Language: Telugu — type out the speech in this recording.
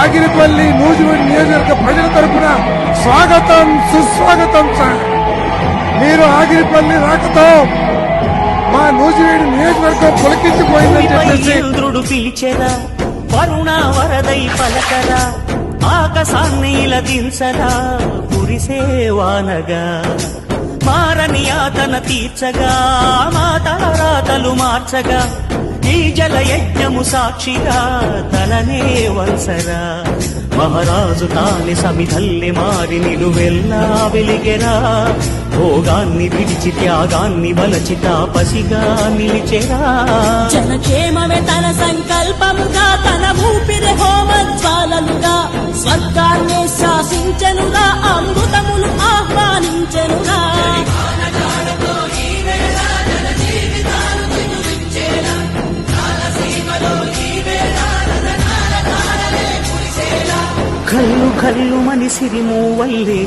ఆగిరిపల్లి నూజివీడు నియోజకవర్గ ప్రజల తరపున స్వాగతం సుస్వాగతం సార్. మీరు ఆగిరిపల్లి రాకతో మా నూజివీడు నియోజకవర్గం పులకించిపోయిందని చెప్పేసి ఇంద్రుడు పిలిచెరా వరుణ వరదై పలకరా? ఆకాశాన్ని దించరా కురిసేవానగా మారని యాతన తీర్చగా? మా తలరాతలు మార్చగా? ఈ యజ్ఞము సాక్షిగా తననే వంసరా మహారాజు తాని సమిధల్లి మారి నిలువెల్లా వెలిగెరా. భోగాన్ని విడిచి త్యాగాన్ని బలచి తాపసిగా నిలిచెరా. జనక్షేమమే తన సంకల్పముగా తన ఊపిరి హోమజ్వాలలుగా స్వర్గాన్ని శాసించనుగా అమృతములు ఆహ్వానించను. కల్లు కల్లు మనిసిరి సిరిమూవల్లే